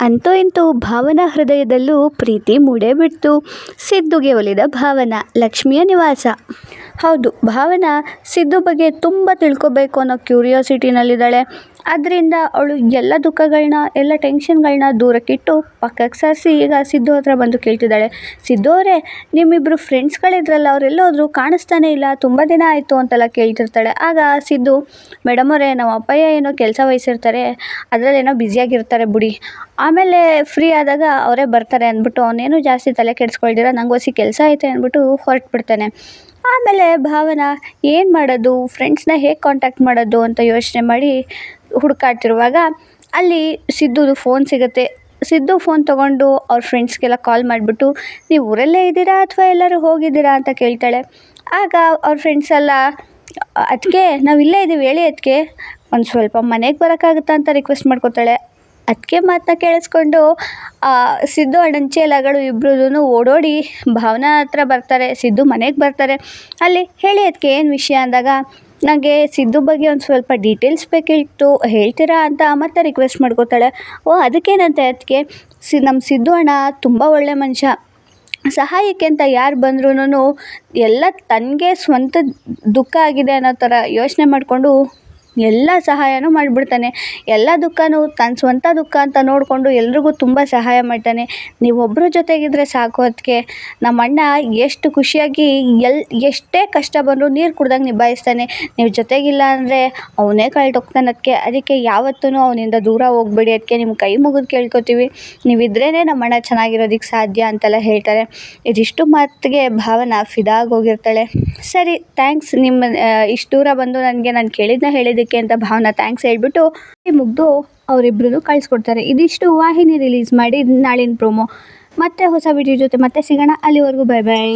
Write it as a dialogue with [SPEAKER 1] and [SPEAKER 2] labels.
[SPEAKER 1] ಅಂತೂ ಇಂತೂ ಭಾವನ ಹೃದಯದಲ್ಲೂ ಪ್ರೀತಿ ಮೂಡೇ ಬಿಡ್ತು ಸಿದ್ದುಗೆ ಒಲಿದ ಭಾವನ, ಲಕ್ಷ್ಮಿಯ ನಿವಾಸ. ಹೌದು, ಭಾವನ ಸಿದ್ದು ಬಗ್ಗೆ ತುಂಬ ತಿಳ್ಕೊಬೇಕು ಅನ್ನೋ ಕ್ಯೂರಿಯಾಸಿಟಿನಲ್ಲಿದ್ದಾಳೆ. ಅದರಿಂದ ಅವಳು ಎಲ್ಲ ದುಃಖಗಳನ್ನ ಎಲ್ಲ ಟೆನ್ಷನ್ಗಳನ್ನ ದೂರಕ್ಕಿಟ್ಟು ಪಕ್ಕಕ್ಕೆ ಸರಿಸಿ ಈಗ ಸಿದ್ದು ಹತ್ರ ಬಂದು ಕೇಳ್ತಿದ್ದಾಳೆ. ಸಿದ್ದು ಅವರೇ ನಿಮ್ಮಿಬ್ಬರು ಫ್ರೆಂಡ್ಸ್ಗಳಿದ್ರಲ್ಲ, ಅವರೆಲ್ಲೋದ್ರು ಕಾಣಿಸ್ತಾನೆ ಇಲ್ಲ, ತುಂಬ ದಿನ ಆಯಿತು ಅಂತೆಲ್ಲ ಕೇಳ್ತಿರ್ತಾಳೆ. ಆಗ ಸಿದ್ದು, ಮೇಡಮ್ ಅವರೇ ನಮ್ಮ ಅಪ್ಪಯ್ಯ ಏನೋ ಕೆಲಸ ವಹಿಸಿರ್ತಾರೆ, ಅದರಲ್ಲೇನೋ ಬ್ಯುಸಿಯಾಗಿರ್ತಾರೆ ಬಿಡಿ. ಆಮೇಲೆ ಫ್ರೀ ಆದಾಗ ಅವರೇ ಬರ್ತಾರೆ ಅಂದ್ಬಿಟ್ಟು, ಅವನೇನು ಜಾಸ್ತಿ ತಲೆ ಕೆಡಿಸ್ಕೊಳ್ದಿರ, ನಂಗೆ ಒಸಿ ಕೆಲಸ ಐತೆ ಅಂದ್ಬಿಟ್ಟು ಹೊರಟ್ಬಿಡ್ತಾನೆ. ಆಮೇಲೆ ಭಾವನ, ಏನು ಮಾಡೋದು? ಫ್ರೆಂಡ್ಸ್ನ ಹೇಗೆ ಕಾಂಟ್ಯಾಕ್ಟ್ ಮಾಡೋದು? ಅಂತ ಯೋಚನೆ ಮಾಡಿ ಹುಡುಕಾಡ್ತಿರುವಾಗ, ಅಲ್ಲಿ ಸಿದ್ದುದು ಫೋನ್ ಸಿಗುತ್ತೆ. ಸಿದ್ದು ಫೋನ್ ತೊಗೊಂಡು ಅವ್ರ ಫ್ರೆಂಡ್ಸ್ಗೆಲ್ಲ ಕಾಲ್ ಮಾಡಿಬಿಟ್ಟು, ನೀವು ಊರಲ್ಲೇ ಇದ್ದೀರಾ ಅಥವಾ ಎಲ್ಲರೂ ಹೋಗಿದ್ದೀರಾ? ಅಂತ ಕೇಳ್ತಾಳೆ. ಆಗ ಅವ್ರ ಫ್ರೆಂಡ್ಸೆಲ್ಲ ಅದಕ್ಕೆ ನಾವು ಇಲ್ಲೇ ಇದ್ದೀವಿ ಹೇಳಿ ಅದಕ್ಕೆ ಒಂದು ಸ್ವಲ್ಪ ಮನೆಗೆ ಬರೋಕ್ಕಾಗುತ್ತಾ ಅಂತ ರಿಕ್ವೆಸ್ಟ್ ಮಾಡ್ಕೊತಾಳೆ. ಅದಕ್ಕೆ ಮಾತನ್ನ ಕೇಳಿಸ್ಕೊಂಡು ಸಿದ್ದು ಅಣ್ಣನ ಚೇಲಗಳು ಇಬ್ರೂ ಓಡೋಡಿ ಭಾವನಾ ಹತ್ರ ಬರ್ತಾರೆ, ಸಿದ್ದು ಮನೆಗೆ ಬರ್ತಾರೆ. ಅಲ್ಲಿ ಹೇಳಿ ಅದಕ್ಕೆ ಏನು ವಿಷಯ ಅಂದಾಗ ನನಗೆ ಸಿದ್ದು ಬಗ್ಗೆ ಒಂದು ಸ್ವಲ್ಪ ಡೀಟೇಲ್ಸ್ ಬೇಕಿತ್ತು, ಹೇಳ್ತೀರಾ ಅಂತ ಮತ್ತೆ ರಿಕ್ವೆಸ್ಟ್ ಮಾಡ್ಕೋತಾಳೆ. ಓ, ಅದಕ್ಕೇನಂತೆ ಅದಕ್ಕೆ ಸಿ ನಮ್ಮ ಸಿದ್ದು ಅಣ್ಣ ತುಂಬ ಒಳ್ಳೆ ಮನುಷ್ಯ. ಸಹಾಯಕ್ಕೆ ಅಂತ ಯಾರು ಬಂದ್ರೂ ಎಲ್ಲ ತನಗೆ ಸ್ವಂತ ದುಃಖ ಆಗಿದೆ ಅನ್ನೋ ಥರ ಯೋಚನೆ ಮಾಡಿಕೊಂಡು ಎಲ್ಲ ಸಹಾಯನೂ ಮಾಡಿಬಿಡ್ತಾನೆ. ಎಲ್ಲ ದುಃಖನೂ ತನ್ನ ಸ್ವಂತ ದುಃಖ ಅಂತ ನೋಡಿಕೊಂಡು ಎಲ್ರಿಗೂ ತುಂಬ ಸಹಾಯ ಮಾಡ್ತಾನೆ. ನೀವು ಒಬ್ಬರ ಜೊತೆಗಿದ್ರೆ ಸಾಕು ಅದಕ್ಕೆ ನಮ್ಮ ಅಣ್ಣ ಎಷ್ಟು ಖುಷಿಯಾಗಿ ಎಲ್, ಎಷ್ಟೇ ಕಷ್ಟ ಬಂದರೂ ನೀರು ಕುಡ್ದಂಗೆ ನಿಭಾಯಿಸ್ತಾನೆ. ನೀವು ಜೊತೆಗಿಲ್ಲ ಅಂದರೆ ಅವನೇ ಕಳ್ಟೋಗ್ತಾನೆ ಅದಕ್ಕೆ ಅದಕ್ಕೆ ಯಾವತ್ತೂ ಅವನಿಂದ ದೂರ ಹೋಗ್ಬೇಡಿ ಅದಕ್ಕೆ ನಿಮ್ಮ ಕೈ ಮುಗಿದು ಕೇಳ್ಕೊತೀವಿ. ನೀವಿದ್ರೇ ನಮ್ಮ ಅಣ್ಣ ಚೆನ್ನಾಗಿರೋದಕ್ಕೆ ಸಾಧ್ಯ ಅಂತೆಲ್ಲ ಹೇಳ್ತಾರೆ. ಇದಿಷ್ಟು ಮಾತಿಗೆ ಭಾವನಾ ಫಿದಾಗೋಗಿರ್ತಾಳೆ ಸರಿ, ಥ್ಯಾಂಕ್ಸ್. ನಿಮ್ಮ ಇಷ್ಟು ದೂರ ಬಂದು ನನಗೆ ನಾನು ಕೇಳಿದ್ನ ಹೇಳಿದ್ದಕ್ಕೆ ಅಂತ ಭಾವನಾ ಥ್ಯಾಂಕ್ಸ್ ಹೇಳ್ಬಿಟ್ಟು ಮುಗ್ದು ಅವರಿಬ್ಬರೂ ಕಳಿಸ್ಕೊಡ್ತಾರೆ. ಇದಿಷ್ಟು ವಾಹಿನಿ ರಿಲೀಸ್ ಮಾಡಿ ನಾಳಿನ ಪ್ರೋಮೋ ಮತ್ತೆ ಹೊಸ ವಿಡಿಯೋ ಜೊತೆ ಮತ್ತೆ ಸಿಗೋಣ. ಅಲ್ಲಿವರೆಗೂ ಬೈ ಬಾಯ್